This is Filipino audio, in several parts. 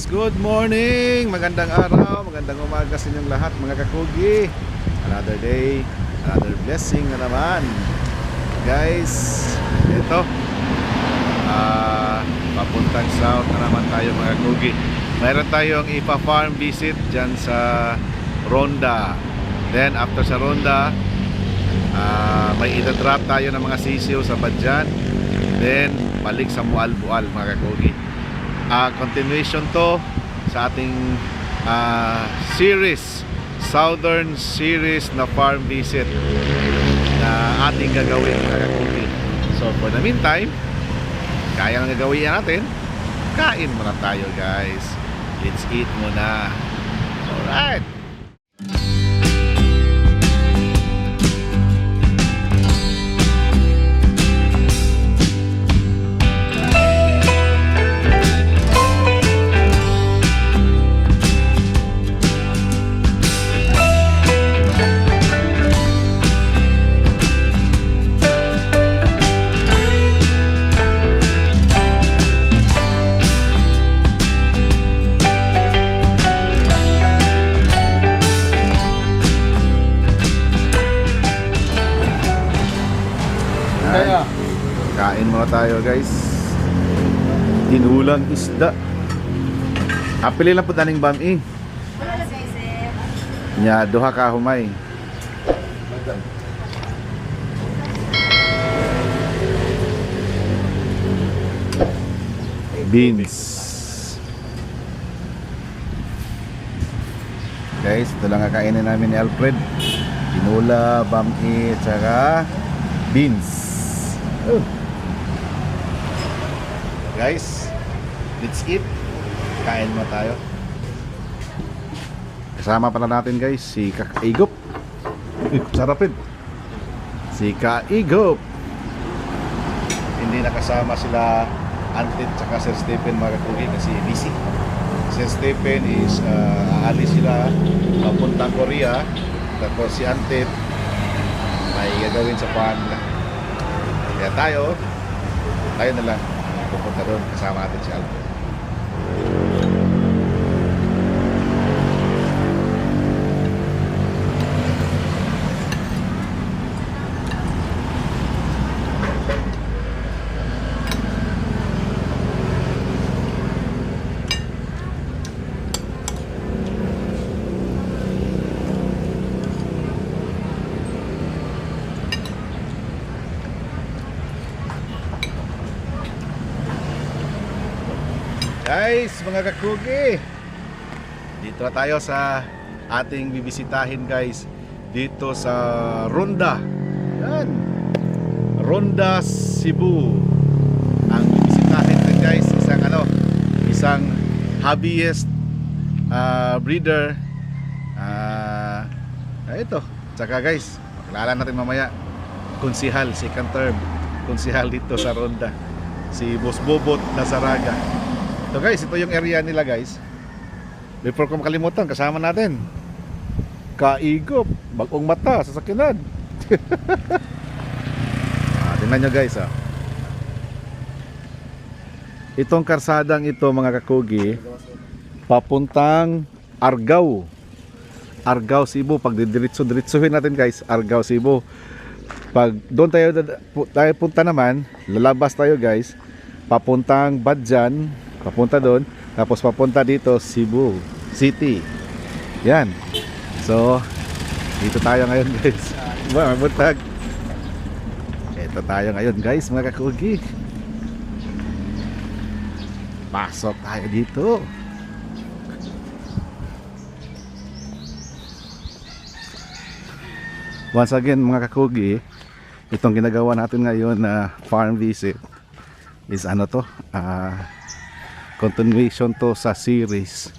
guys, good morning! Magandang araw, magandang umaga sa inyong lahat mga kakugi. Another day, another blessing na naman. Guys, ito. Ah Papuntang south na naman tayo mga kakugi. Mayroon tayong ipa-farm visit dyan sa Ronda. Then after sa Ronda ah May ita-drop tayo ng mga sisiw sa Badjan Then balik sa Mualbual mga kakugi Ah, continuation to sa ating ah, series Southern series na farm visit na ating gagawin mga kakugi. So for the meantime, kaya ang gagawin natin, kain muna tayo guys. Let's eat muna. Alright. Tayo guys. Tinulang isda. Apili lang po taning bami. Nya duha ka humay. Beans. Guys, ito lang ang kainin namin ni Alfred. Tinula, bami, tsaka beans. Oh. Guys, let's eat. Kain mo tayo. Kasama pala natin guys si Kakaigop. Sarap rin. Si Kaigop. Hindi nakasama sila Antit tsaka Sir Stephen mga kakugi kasi busy. Sir Stephen is uh, aalis sila papuntang Korea. Tapos si Antit may gagawin sa nila. Kaya tayo, tayo na lang pupunta doon kasama natin si Alfred. Guys, mga kakugi Dito na tayo sa ating bibisitahin guys. Dito sa Ronda. Yan. Ronda, Cebu. Ang bibisitahin natin guys Isang ano Isang hobbyist ah, breeder. Ah, Ito. Tsaka guys Pakilala natin mamaya. Konsihal, second term. Konsihal dito sa Ronda. Si Boss Bobot Nasaraga So guys, ito yung area nila guys. Before ko makalimutan, kasama natin. Kaigop, bagong mata sa sakinan. ah, tingnan nyo guys ah. Itong karsadang ito mga kakugi, papuntang Argao. Argao, Cebu. Pag didiritso-diritsuhin natin guys, Argao, Cebu. Pag doon tayo, tayo punta naman, lalabas tayo guys, papuntang Badjan, papunta doon. Tapos papunta dito Cebu City. Yan. So dito tayo ngayon guys. Mga butag ito tayo ngayon guys mga kakugi. Pasok tayo dito. Once again mga kakugi itong ginagawa natin ngayon na farm visit is ano to? Ah continuation to sa series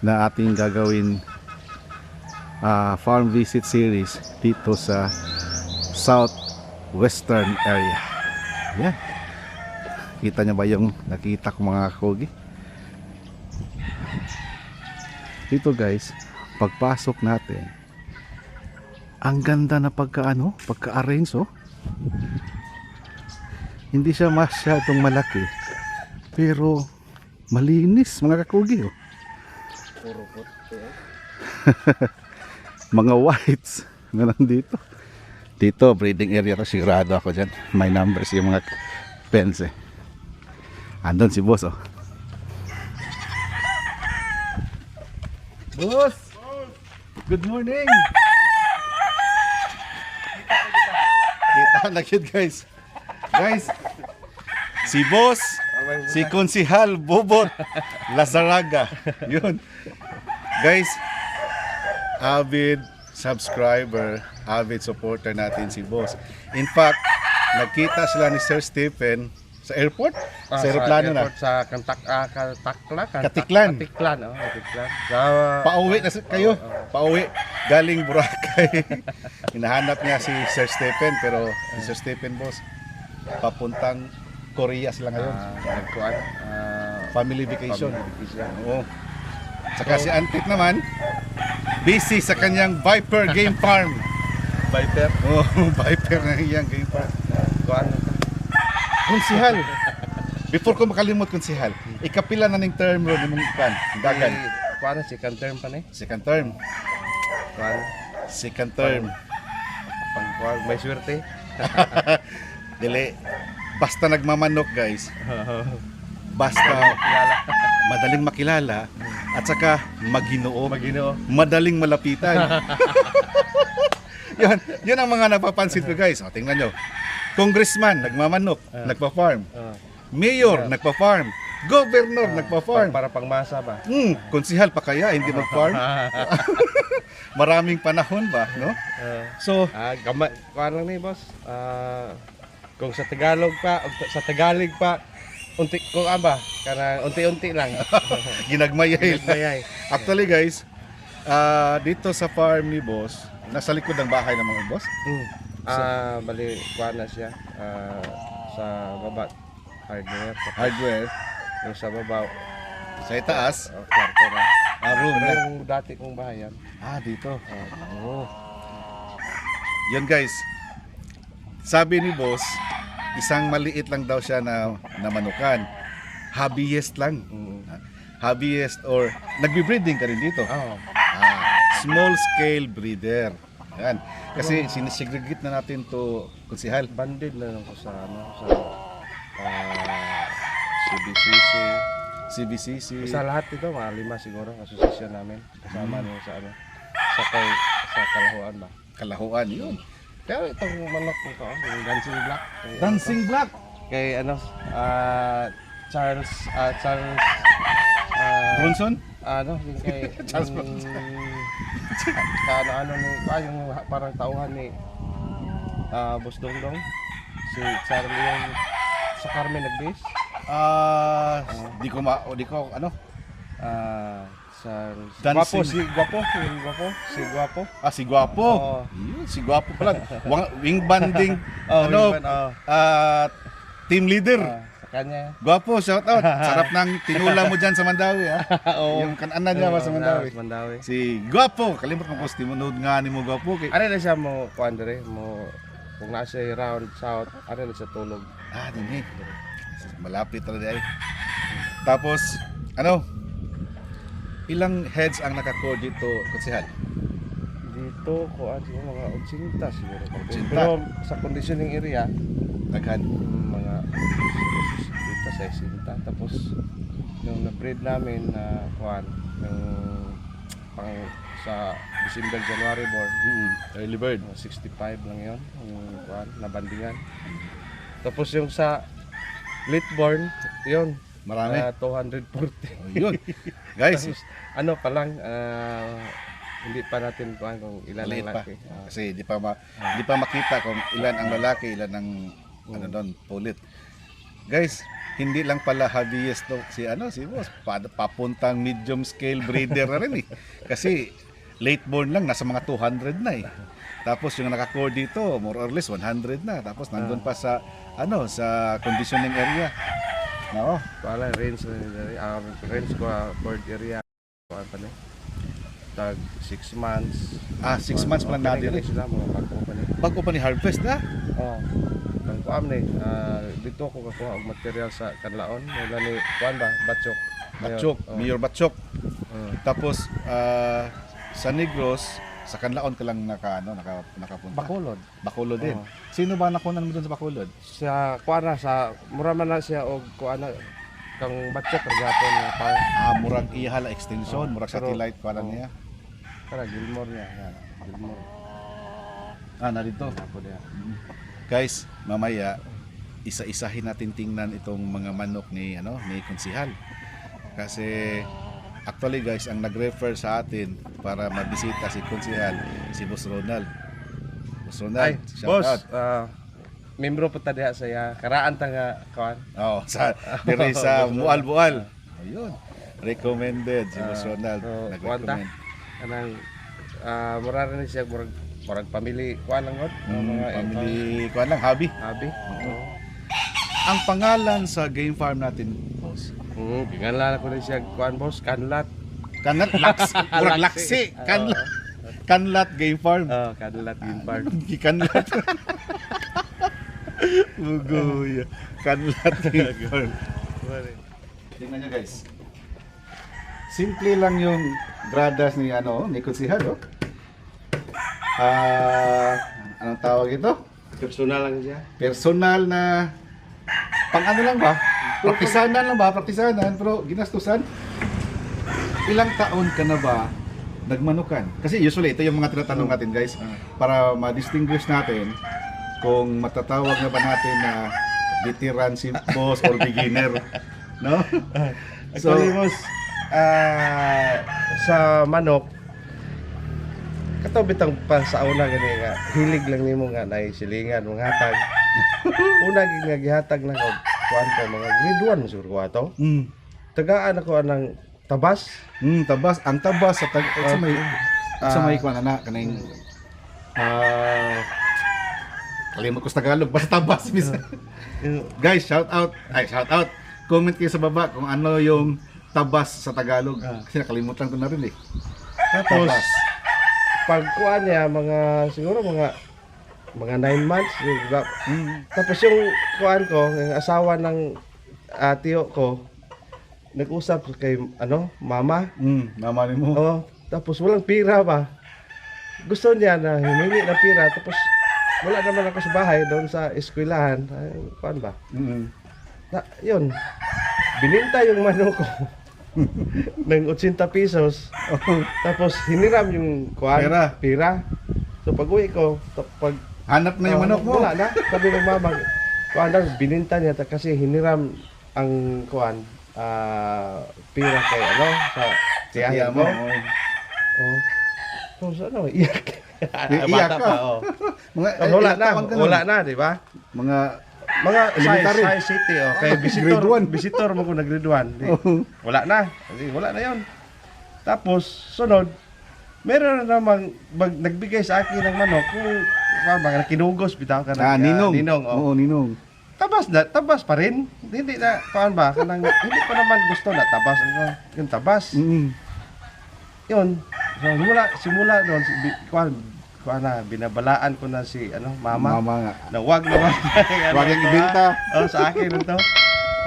na ating gagawin ah, farm visit series dito sa southwestern area. Yan kita nyo ba yung nakita ko mga kakogi? Dito guys pagpasok natin ang ganda na pagkaano pagka-arrange oh. Hindi siya masyadong malaki pero malinis mga kakugi oh. Puro puti. mga whites na nandito. Dito, breeding area to. Sigurado ako dyan. May numbers yung mga pens eh. Andun si boss oh. Boss! Good morning! Kita na guys. Guys, si boss, si Konsihal Bobot Lazaraga. Yun. Guys, avid subscriber, avid supporter natin si boss. In fact, nagkita sila ni Sir Stephen sa airport, Ah, sa aeroplano na. Sa Kantak, ah, Katakla. Kantak- Katiklan. Katiklan, oh. Katiklan. Sa, Pauwi na kayo. Pauwi. Galing Boracay. Hinahanap niya si Sir Stephen pero si Sir Stephen boss papuntang Korea sila ngayon. ah, nagkuhan. ah, Family vacation. family vacation. Oo. Saka si Antit naman busy sa kanyang Viper Game Farm. Viper. Oh, Viper na iyang game farm. Kuhan. Konsihal. Before ko makalimot konsihal, ikapila na ning term ro nimong kan, dagan. Kuhan na, second term pa ni. Second term. Kuhan. Second term. Pang kuhan. May swerte. Dili basta nagmamanok guys. Basta madaling makilala at saka maginoo, Maginoo. madaling malapitan. yun, yun ang mga napapansin ko guys. O, tingnan nyo. Congressman, nagmamanok, nagpa-farm. Ah. Mayor, nagpa-farm. Governor, nagpa-farm. Para pangmasa ba? Hmm, konsihal pa kaya hindi mag-farm? Maraming panahon ba, no? Ah. So, Ah, gamay, kuan lang ni boss. Ah, kung sa Tagalog pa, sa Tagalog pa, unti kung aba, kana unti-unti lang. ginagmayay. Mayay. Actually guys, ah, dito sa farm ni boss, nasa likod ng bahay ng mga boss. Mm. Ah, bali kuan na siya. Ah, sa baba hardware. Hardware. Yung sa baba, Sa itaas, oh, kwarto na. ah, room na. yung dati kong bahayan. Ah, dito. Oh. Yan guys. Sabi ni boss, isang maliit lang daw siya na namanukan. Hobbyist lang. Mm. Hobbyist or nagbi-breeding ka rin dito. Oh. Ah, small scale breeder. Yan. Kasi sinisegregate na natin to konsihal. Banded na lang ko sa ano sa ah, CBCC. CBCC. Sa lahat ito, mga lima siguro, asosasyon namin. Kasama niyo sa ano, sa kay, sa kalahuan ba. Kalahuan yun. Pero itong manok yung Dancing Black. Kay, Dancing Black. Kay ano, ah, Charles, ah, Charles, ah, Bronson? ano, yung kay, Charles yung, Bronson. ano, ano ni, ah, yung parang tauhan ni, ah, Boss Dongdong. Si Charlie yung, sa Carmen nag-base. Ah, di ko ma o di ko ano? Ah, sa Dancing. Guapo, si Guapo, yung Guapo, si Guapo. Ah, si Guapo. Oo. Yun, si Guapo pala. Wang, wing banding Oh, ano? ban- oh, ah, team leader. ah, sa kanya. Guwapo, shout out. Sarap ng tinula mo dyan sa Mandawi, ha? Oo. Yung kanan niya ba sa Mandawi? Sa Mandawi. Si Guwapo, kalimot mo post mo nood nga ni mo Guwapo kay. Ano na siya mo, kuan dire, mo, kung nasa round south, ano na siya tulog. Ah, dini. Malapit talaga ay. Tapos, ano? Ilang heads ang naka-core dito, konsehal? Dito, kuan siguro mga 80 siguro. 80. Pero sa conditioning area, Daghan. mga dito sa 60. Tapos, nung na-breed namin na kuan, yung pang sa December, January born, Mm, early bird. Mga 65 lang yon yung kuan nabandingan tapos yung sa late born yun Marami. ah, 240 Oh, yun. Guys, tapos ano pa lang ah, hindi pa natin kuan kung ilan ang pa. laki Ah, Kasi di pa ma, di pa makita kung ilan ang lalaki, ilan ang ano doon, pulit. Guys, hindi lang pala hobbyist to si ano si boss pa, papuntang medium scale breeder na rin eh. Kasi late born lang nasa mga 200 na eh. Tapos yung naka-core dito, more or less 100 na. Tapos nandun pa sa ano sa conditioning area. Nako, wala range na nila ang range ko ah, bird area kuan pa ni tag 6 months ah 6 months pa lang na dili. kani sila mga bago pa ni Bago pa ni harvest na. Oh. Ang kuam ni ah, dito ako kakuha og material sa kanlaon wala ni kuan ba batchok Batchok. Mayor Batchok. Tapos ah, sa Negros, sa Kanlaon ka lang naka ano, naka nakapunta. Bacolod. Bacolod din. Oo. Sino ba nakunan mo doon sa Bacolod? Sa kuana sa mura man na siya og kuana kang batchok gyapon nga pa. Ah, murag ihala extension, Oo, murag pero- satellite para oo. niya. Tara Gilmore niya. Yan. Gilmore. Ah, narito. Ako diya. Guys, mamaya isa-isahin natin tingnan itong mga manok ni ano ni Konsihal. Kasi actually guys, ang nag-refer sa atin para mabisita si Konsihal, si Boss Ronald. Boss Ronald, Ay, shout boss, out. ah, membro po ta diha sa ya. Karaan ta nga kuan. Oh, sa dire sa Ronald. Mual-Mual. Ayun. Recommended si Boss Ah, Ronald. so, Nag-recommend. Kanang ah mura rin siya murag murag pamili kuan lang god. Mm, mga family, kuan lang, hobby. Abi. Oo. Ang pangalan sa game farm natin, Hmm, gingalan ako rin siya kuan boss, kanlat. Kanlat Laksi, murag Laksi, Oo. Kanlat. Kanlat Game Farm. Oh, kanlat in park. Kanlat. Ugoy. Kanlat Game Farm. Tingnan nyo guys. Simple lang yung gradas ni ano, ni Kunsihal, oh. Ah, anong tawag ito? Personal lang siya. Personal na pang ano lang ba? Praktisanan lang ba? Praktisanan pero ginastusan. Ilang taon ka na ba nagmanukan? Kasi usually ito yung mga tinatanong natin guys para ma-distinguish natin kung matatawag na ba natin na veteran si boss or beginner. No? So, Actually, boss, ah, sa manok, kato bitang pa sa una gani nga hilig lang nimo nga na silingan mga hatag. una gid nga gihatag na ko kuan ko mga grade 1 siguro ko ato. mm, Tagaan ako anang tabas. mm, tabas, ang tabas sa tag sa may sa Ah. may kuan na kaning ah kalimot ko sa Tagalog basta tabas bisa. Guys, shout out. Ay, shout out. Comment kayo sa baba kung ano yung tabas sa Tagalog. Ah. Kasi nakalimutan ko na rin eh. Tapos Tabas. pag kuan niya mga siguro mga mga 9 months yung Mm. Tapos yung kuan ko, yung asawa ng tiyo ko, nag-usap kay ano, mama. Mm, mama ni mo. Oh, tapos walang pira pa. Gusto niya na himingi ng pira tapos wala naman ako sa bahay doon sa eskwelahan. Ay, kuan ba? Mm. Na, yun. Bininta yung manok ko. ng 80 pesos. Tapos hiniram yung kuan, Pera. pira. So pag uwi ko, pag Hanap na yung Oh, manok mo. Wala na. Sabi ng mama, kuan daw, bininta niya ta- kasi hiniram ang kuan, ah, pira kay ano, sa Kaya tiyahin mo. oh. Oh. So, ano, iyak. Iyak Bata ka? pa, oh. Mga, Oh, wala na, wala na, di ba? Mga, Mga size, Elementary. size city, oh. Kay Ah, visitor, grade one. visitor mo ko nag-grade 1. Di, oh. wala na. Wala na yon. Tapos, sunod, meron na namang mag, nagbigay sa akin ng manok kung pa mga kinugos bitaw ka ng ah, ah, ninong. ninong oh. Oo, ninong. tabas na tabas pa rin hindi na paan ba kanang hindi ko naman gusto na tabas ano yung tabas Mm. yun so, simula simula doon si, kuan kuan na binabalaan ko na si ano mama, Mama nga. na wag naman Wag yung ibenta. oh sa akin ito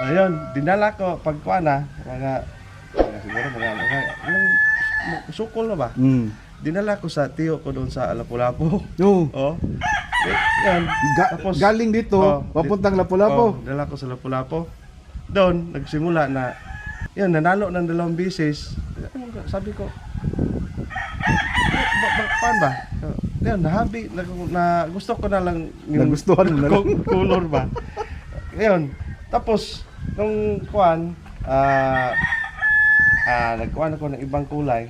ayun dinala ko pag kuan na mga, mga siguro mga mga, mga sukol na ba Mm. dinala ko sa tiyo ko doon sa Lapu-Lapu No. oh eh, yan Ga- Tapos- galing dito, Oh, papuntang Oh, Lapu-Lapu. dala ko sa Lapu-Lapu. Doon, nagsimula na, yun, nanalo ng dalawang bisis. Sabi ko, ba, ba, paano ba? Yun, nahabi, na, na, gusto ko na lang Nagustuhan mo na lang. color ba. Yun, tapos, nung kuan, ah, ah, nagkuhan ako ng ibang kulay,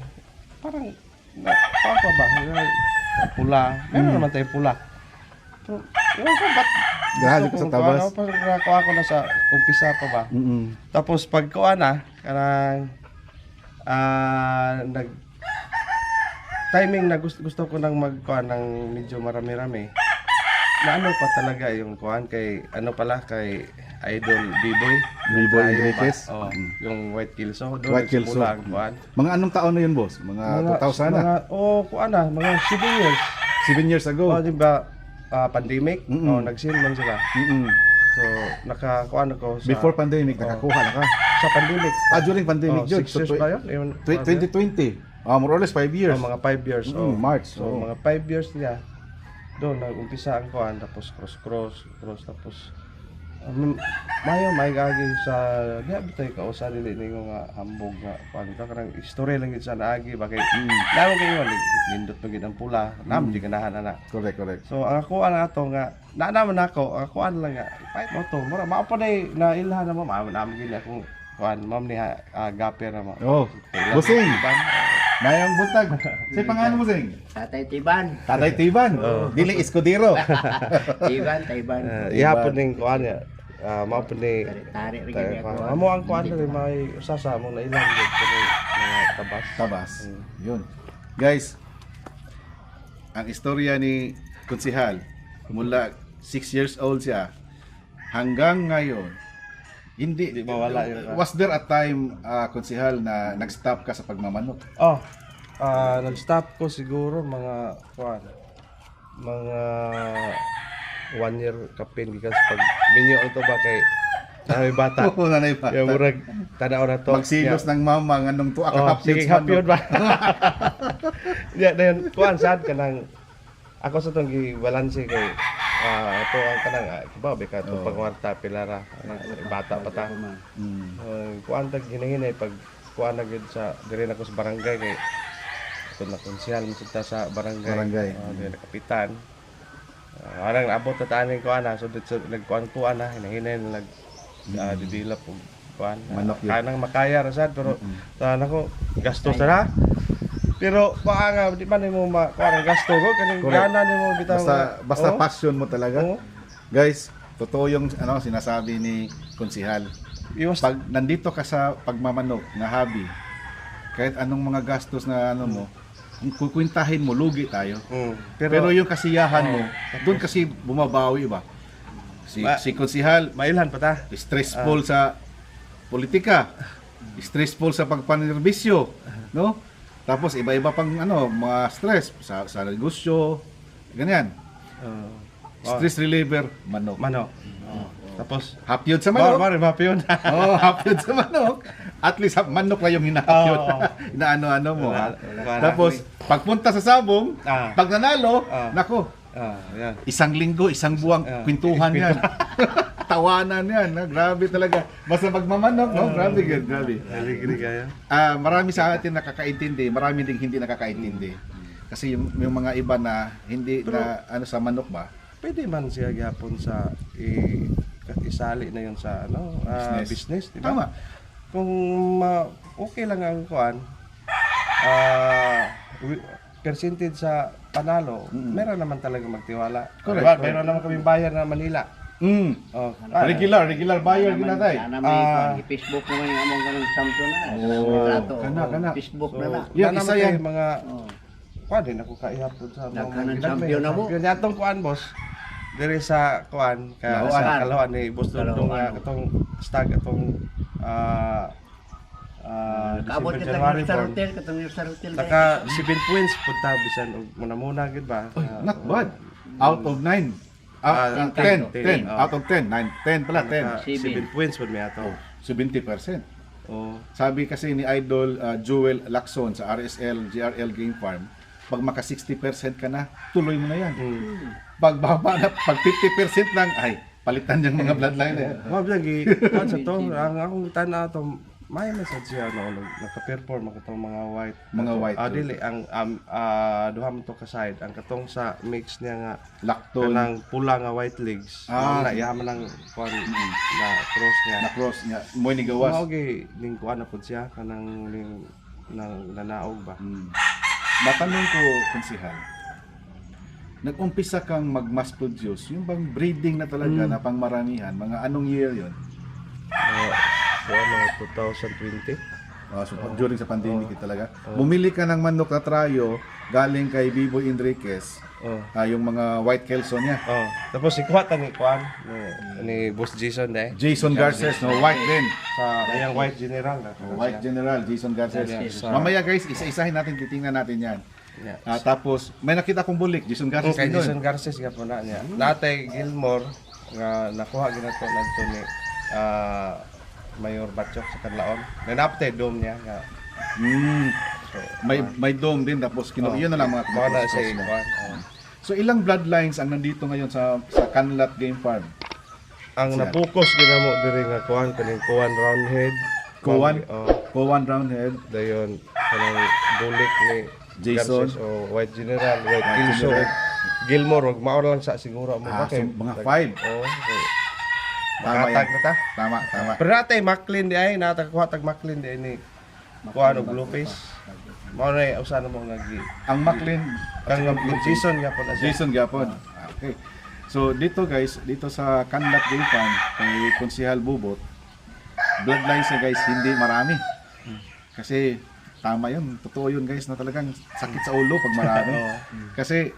parang, na, paano pa ba? Pula, meron Mm. naman tayong pula. So, ewan ko, ba't gusto ka sa tabas. kuha, parang nakuha ko na sa umpisa pa ba. Mm. Tapos pag kuha na, kanang ah nag timing na gusto, gusto ko nang magkuha ng medyo marami-rami. Na ano pa talaga yung kuhan kay ano pala kay Idol B-Boy. B-Boy Yung Enriquez? pa- Oh, Mm. yung White Kilso. White Kelso. Ang kuhan. Mga anong taon na yun, boss? Mga, 2000 na? Mga, oh, kuhan na, mga 7 years. 7 years ago. Oh, di ba, ah, pandemic? Mm-mm. Oh, nag-seal man sila. Mm-mm. So, nakakuha ako sa... Before pandemic, Oh. nakakuha na ka. sa pandemic. Ah, during pandemic Oh, yun. six years So, ba yun? Yun, tw- 2020. Ah, more or less 5 years. Oh, mga 5 years. Mm, oh. March, So, oo. mga 5 years niya, doon nag-umpisa ang kuan, tapos cross-cross, cross, tapos mayo may gagi sa diha bitay ka usa dili ni nga hambog nga kuan ka karang istorya lang gid sa naagi bakit mm. lalo kayo nindot pa gid ang pula nam di ganahan ana Correct, correct. So ang ako ang ato nga na naman ako, ang kuan lang nga. Fight mo to. Mura mao pa na ilha na mo mao naman gid akong kuan ma'am ni uh, gaper na mo. Oh, Busing. Mayang buntag. Say pangalan mo, Sing? Tatay Tiban. Tatay Tiban. Dili Escudero. Tiban, Tiban. Uh, ihapon ning kuan nga. Uh, mao pa ni Tari rin. Amo ang kuan rin may usasa mo na ilang gid kani mga tabas. Tabas. Yun. Guys, ang istorya ni Kunsihal, mula 6 years old siya, hanggang ngayon, hindi, Hindi mawala yun. Was there a time, uh, Kunsihal, na nag-stop ka sa pagmamanok? Oh. Ah, nag-stop ko siguro mga kuan. Mga one year kapin gikan sa pag minyo ito ba kay Ay bata. Oo, nanay pa. Yung murag tanaw na to. Magsilos ng mama, nganong tuwa ka Oh, hapyod sige, happy yun ba? Ya, dayon kuan sad ka nang ako sa tong gibalanse kay ah ito ang kanang ah, ba be ka to Oo. pagwarta pilara bata pa ta. Mm. Uh, kuan tag hinahinay pag kuan na gid sa diri na ko sa barangay kay ito na konsyal mo sa barangay. Barangay. Uh, na kapitan. Uh, arang abot ta taning kuan na so nagkuan kuan na hinahinay na nag uh, develop og kuan. Manok yun. Kanang makaya ra sad pero tanan ako gastos na. Pero baka nga di man mo ma kuan gasto ko kaning gana nimo bitaw. Basta, basta Oh, passion mo talaga. oh. Guys, totoo yung ano, sinasabi ni Kunsihal. Iwas Pag nandito ka sa pagmamanok na hobby, kahit anong mga gastos na ano mo, kung kukwintahin mo, lugi tayo. Mm, Pero, yung kasiyahan mo, Oh, doon kasi bumabawi ba? Si, Ma- si Kunsihal, mailhan pa ta. stressful sa politika, stressful sa pagpanerbisyo, no? Tapos iba-iba pang ano, mga stress sa sa negosyo, ganyan. Uh, Stress reliever, manok. manok. Tapos Hapyod sa Manok. manok. Mari, mari, yun. Oo, oh, hapyod sa manok. At least manok lang yung hinahapyod. Oo. Inaano-ano mo. ha? Wala- Tapos, pagpunta sa sabong, Ah. pag nanalo, Ah. nako, ah, yan. isang linggo, isang buwang Ah. kwentuhan yan. Tawanan yan. Ha? Grabe talaga. Basta magmamanok, no? Grabe, good, grabe. Kaya. Ah, marami sa atin nakakaintindi, marami ding hindi nakakaintindi. Kasi yung, yung mga iba na hindi na ano sa manok ba? Pwede man siya gyapon sa i isali na yun sa ano ah, Business. business, di ba? Tama. Kung ma- okay lang ang kuan ah wi- percentage sa panalo, Mm. meron naman talaga magtiwala. Correct, Diba? correct. Meron naman kami bayar na Manila. Mm. Oh, ah, Regular, regular buyer ginatay. Sana may Ah. kuwan, i-Facebook naman yung among ganong champion na. Trato. Kana, kana. Facebook So, na na. Yan, yan isa yan. mga Oo. kuan din ako kaihapon sa mga champion na mo. Champion yatong kuan boss. Diri sa kuan ka sa kalawan ni boss. Dudong nga katong stag atong ah ah Kaabot December kita January ng sa hotel, katong sa hotel. Naka 7 points punta bisan og muna-muna gid ba. Ah, not bad. Out of 9. Ah, Out, 10, 10, 10, 10. out of 10, 9, 10 pala, 10. Naka 7 points pud mi ato. 70%. Oh. Sabi kasi ni Idol uh, Jewel Lacson sa RSL GRL Game Farm, pag maka 60% ka na, tuloy mo na yan. Mm. Pag baba na, pag 50% lang, ay, palitan yung mga bloodline na yan. Mao bilang gi kuan sa to? Ang akong tanaw to may message siya no nag- naka-perform ang katong mga white Mga white, ah dili ang um, ah, duha man to ka side. Ang katong sa mix niya nga Lactone, kanang pula nga white legs. Ah. na yaman lang kuan na cross niya. Na cross niya, moy ni mao gawas. gi ning kuan na pud siya kanang ning nang nanaog ba? Hmm. Matanong ko, konsihal, nag-umpisa kang mag-mass produce, yung bang breeding na talaga Hmm. na pangmaramihan, mga anong year yon? uh, ano 2020 Uh, so, during sa pandemic talaga. Bumili ka ng manok na trayo galing kay Bibo Enriquez, oh ah, yung mga white kelso niya. oh tapos ikuha ta ni kuan ni, ni boss Jason deh Jason Garces, no, white din. sa iyang white general na White General, Jason Garces. Yes. Mamaya guys, isa-isahin natin, titingnan natin yan. Yeah. Ah, tapos, may nakita kong bulik, Jason Garces kay din Jason. Garces nga po na niya. Natay Gilmore nga nakuha ginato nagto ni ah Mayor Batchok sa Kanlaon. Nanapte dome niya nga. Mm. So, May may dome din tapos kino oh, yun na lang mga Mga na sa oh. So ilang bloodlines ang nandito ngayon sa sa Canlat Game Farm? Ang Siya. napokus ginamo diri nga kuan kaning kuan roundhead. Kuwan? Oh, Kowan Roundhead, dayon kanang bulik ni Jason. Garces o White General, White General. Gilmore, wag mao lang sa siguro mo Ah, so mga five. Oh, okay. Tama yan. na ta. Tama, tama. Pero natay Maclean di ay natagkuha tag Maclean di ni kuan og Lopez. Mao na usa na mo nga gi. Ang Maclean, Kang Jason nga pala siya. Jason Gapon. Okay. So dito guys, dito sa Canlat Game Farm, kay Konsihal Bubot, bloodlines na guys, hindi marami. Kasi tama yun, totoo yun guys na talagang sakit sa ulo pag marami. Kasi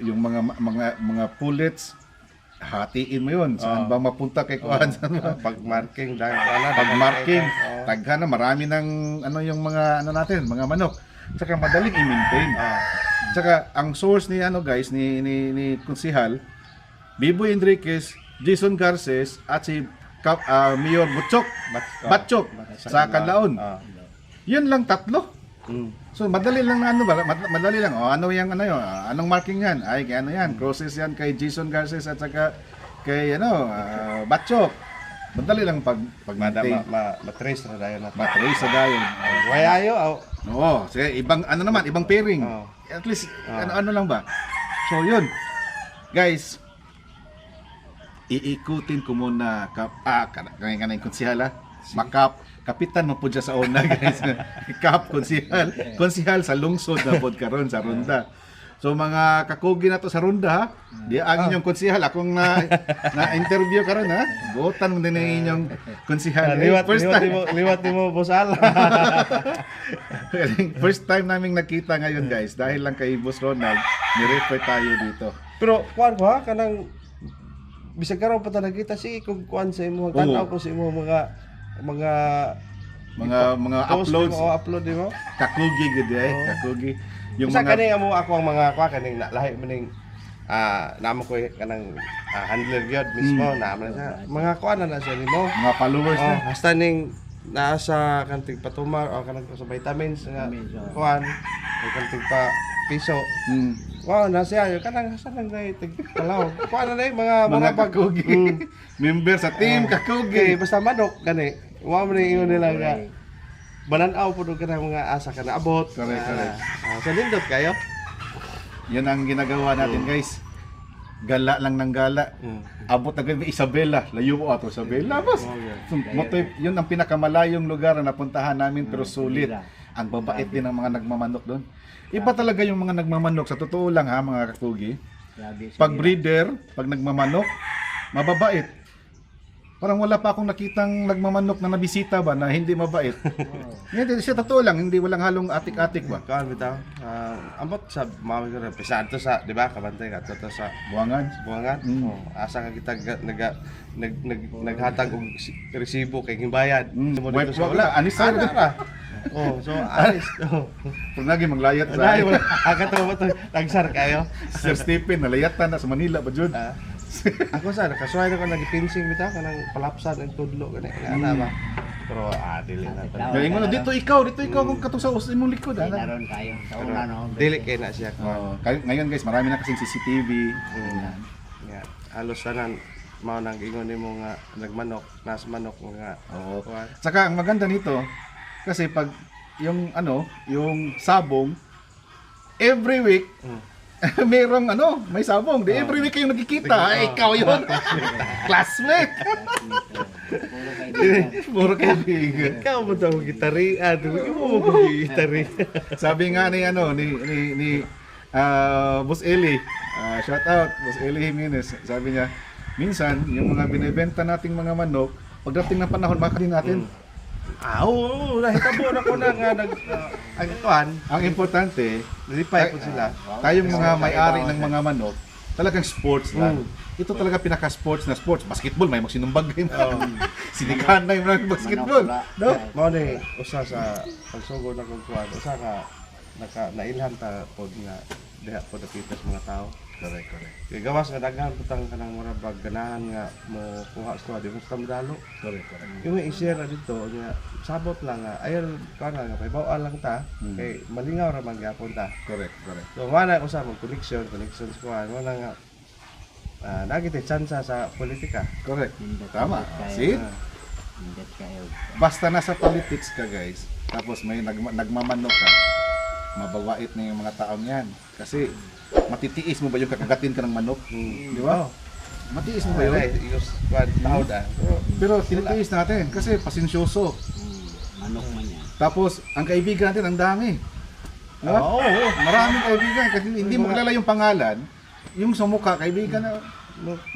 yung mga mga mga pullets hatiin mo yun. Saan ba mapunta kay Kuan? Ah, pag marking dahil ana Pag marking, Oh. tagha na marami ng ano yung mga ano natin, mga manok. Tsaka madaling i-maintain. Ah. Tsaka ang source ni ano guys ni ni, ni Konsihal, Biboy Enriquez, Jason Garces at si Kap, ah, Mayor Butchok, Batchok sa Kanlaon. Yun lang tatlo. Mm. So madali lang na ano ba? Mad- Madali lang. Oh, ano yung ano yun? Anong marking yan? Ay, kay ano yan? Crosses yan kay Jason Garces at saka kay ano, ah, Batchok. Madali lang pag pag Mada ma, ma, matrace na dayon na. Matrace sa dayon. Way ayo aw. Oo, sige, ibang ano naman, ibang pairing. Oo. At least Oo. ano ano lang ba? So yun. Guys, iikutin ko muna kap ah kana kana yung konsihala. Makap kapitan mo po dyan sa una guys. Kap konsihal. Konsihal sa lungsod na pod karon sa Ronda. So mga kakugi na to sa Ronda ha. Di ang inyong konsihal akong na na interview karon ha. Buotan mo din ang inyong konsihal. Eh, Liwat first liwat time. mo liwat mo boss Ala. First time naming nakita ngayon guys dahil lang kay Boss Ronald, ni-refer tayo dito. Pero kuan ko ha kanang bisag karon pa ta nakita si kung kuan sa imo tanaw ko sa imo mga mga Mga mga post uploads, mo, o upload mo. kakugi gud eh, Oo. kakugi. Yung Yung sa mga kani amo ako ang mga kuha kaning na- lahi maning ah namo ko kanang ah, handler gyud mismo Mm. na. Mga kuha na na siya nimo. mga followers Oh, na. hasta ning nasa kanting patumar o kanang sa vitamins nga oh. kuan o kanting pa piso. Mm. Wow, nasa yo kanang hasta nang dai tig kalaw. Kuan na dai Mga mga kakugi. Mm. Member sa team Okay, kakugi. basta manok gani. Wa man ingon nila nga bananaw po ka ng mga asa ka na abot. Correct, Ah, correct. ah, sa lindot kayo. Yan ang ginagawa natin guys. Gala lang ng gala. Mm. Abot na ganun, Isabela. Layo mo ato Isabela, boss. So, motiv, yun ang pinakamalayong lugar na napuntahan namin pero sulit. Ang babait din ng mga nagmamanok doon. Iba talaga yung mga nagmamanok. Sa totoo lang ha, mga sa Pag breeder, pag nagmamanok, mababait. Parang wala pa akong nakitang nagmamanok na nabisita ba na hindi mabait. Hindi, siya totoo lang, hindi walang halong atik-atik ba. Kuan bitaw. Ah, ambot sa mawag ko rin. Pisaan to sa, di ba? Kabantay ka to sa Buwangan. buwangan. Mm. Oh, asa ka kita ga- naga nag, nag, naghatag og si- resibo kay himbayad. Mm, wala. na, anis sa- Ana ra. Oh, so alis. Oh. Kung lagi maglayat sa wala. Aga to? Tagsar kayo. Sir Stephen, nalayatan na sa Manila ba Jud? Ah. ako sa nakasuway na ko nagipinsing bitaw kanang palapsan ang tudlo gani ana ba. Pero ah dili na to. Galing mo na, dito ikaw, dito ikaw kung katong sa us imong likod. Ay, ah. naroon kayo. Sa una, no? Dili kay na siya. Oh, kay- ngayon guys, marami na kasing CCTV. Mm. Nga, halos tanan mao nang ingon nimo nga nagmanok, nas manok nga. Oo. kuwan. Saka ang maganda nito, kasi pag yung ano, yung sabong, every week, Mm. merong ano, may sabong. Di every week kayong nagkikita. Ay, ikaw yun. Classmate. Puro kaibigan. Ikaw mo daw gitari, ah, duwi mo mo gitari. Sabi nga ni ano ni ni ni ah, Boss Eli, ah, shout out Boss Eli Jimenez. Sabi niya, minsan yung mga binebenta nating mga manok, pagdating ng panahon makadin natin. Ah, oo, oo, nahitabo na ko na nga nag ah, ang kuan, Ang importante, nilipay po sila. tayong mga may-ari ng mga manok, talagang sports lang. Mm. Ito talaga pinaka-sports na sports. Basketball, may magsinumbag game. Oo. Sinikan na yung mga basketball. No? Mao ni usa sa pagsugod na kong kuan, usa ka naka nailhan ta pod nga diha pod nakita sa mga tao. Correct, correct. Kay gawas nga daghan putang kanang mura bag ganahan nga mo kuha sa di mo sa dalo. Correct, correct. Yung i-share na dito nga sabot lang nga ayun kana nga kay bawa lang ta Mm. kay malingaw ra man gyapon ta. Correct, correct. So mana ko sa mong connection, connection ko ano na nga ah nagite tsansa sa politika. Correct. Hindi Tama. kayo. See? Ah, Hindi kayo. Basta nasa politics ka guys, tapos may nagma- nagmamano ka, mabawait na yung mga taong yan. Kasi matitiis mo ba yung kakagatin ka ng manok? Di ba? Matiis mo ba yun? ius kwan tawad ah. Pero tinitiis natin kasi pasensyoso. Hmm, manok man yan. Tapos, ang kaibigan natin, ang dami. Di ba? Oo, oo. Maraming kaibigan. Kasi hindi mo kilala yung pangalan, yung sa mukha, kaibigan na,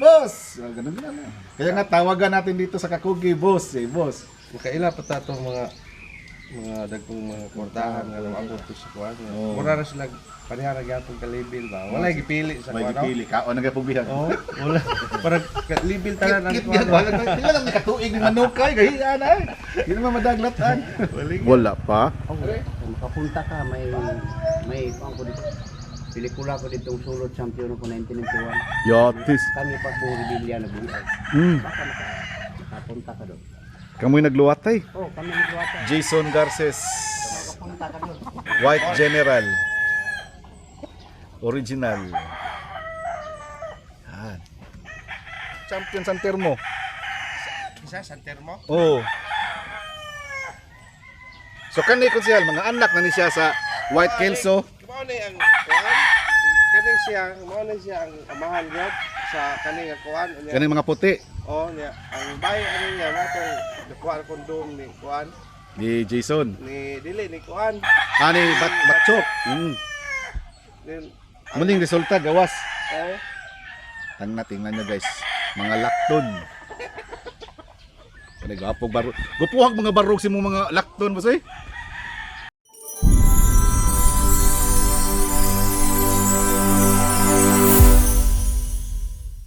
Boss! Ah, Ganun ganun. Kaya nga tawagan natin dito sa Kakugi, boss, eh, boss. Makaila pa ta tong mga mga dagkong mga kwartahan nga lang ako to sa kwan. Oo. Mura na sila panihara gyapon ka label ba. Wala gipili sa May kwan. pili ka, o nagapugbihan. Oh, wala. Parang ka- label tanan ang yan, wala Kailan lang nakatuig ng manukay, kahiya na eh. Hindi naman madaglatan. Wala pa. Oh, kung makapunta ka, may, may, ano ko dito, pelikula ko dito, sulod champion ako 1991. Yotis. Kami pa po rebellion na buhay. Hmm. Baka maka, makapunta ka doon. Kamoy nagluwatay. Oh, kami nagluwata. Jason Garces. White General. Original. Yan. Champion San Termo. Isa sa termo. Oo. So kanay konsehal mga anak na ni siya sa White Kelso. Mao ni ang kwan. Kani siya, mao ni siya ang amahan gyud sa kani nga. Unya- Kaning mga puti Oh, niya. Ang bay ano niya natong nakuha kondom ni kwan ni Jason. ni dili ni kwan. Ani bat batchok. Mm. Then Muling resulta gawas. oh, Tang na tingnan nyo guys. Mga lakton. Ano gapog barog. Gupuhag mga barog si mo mga lakton boss eh.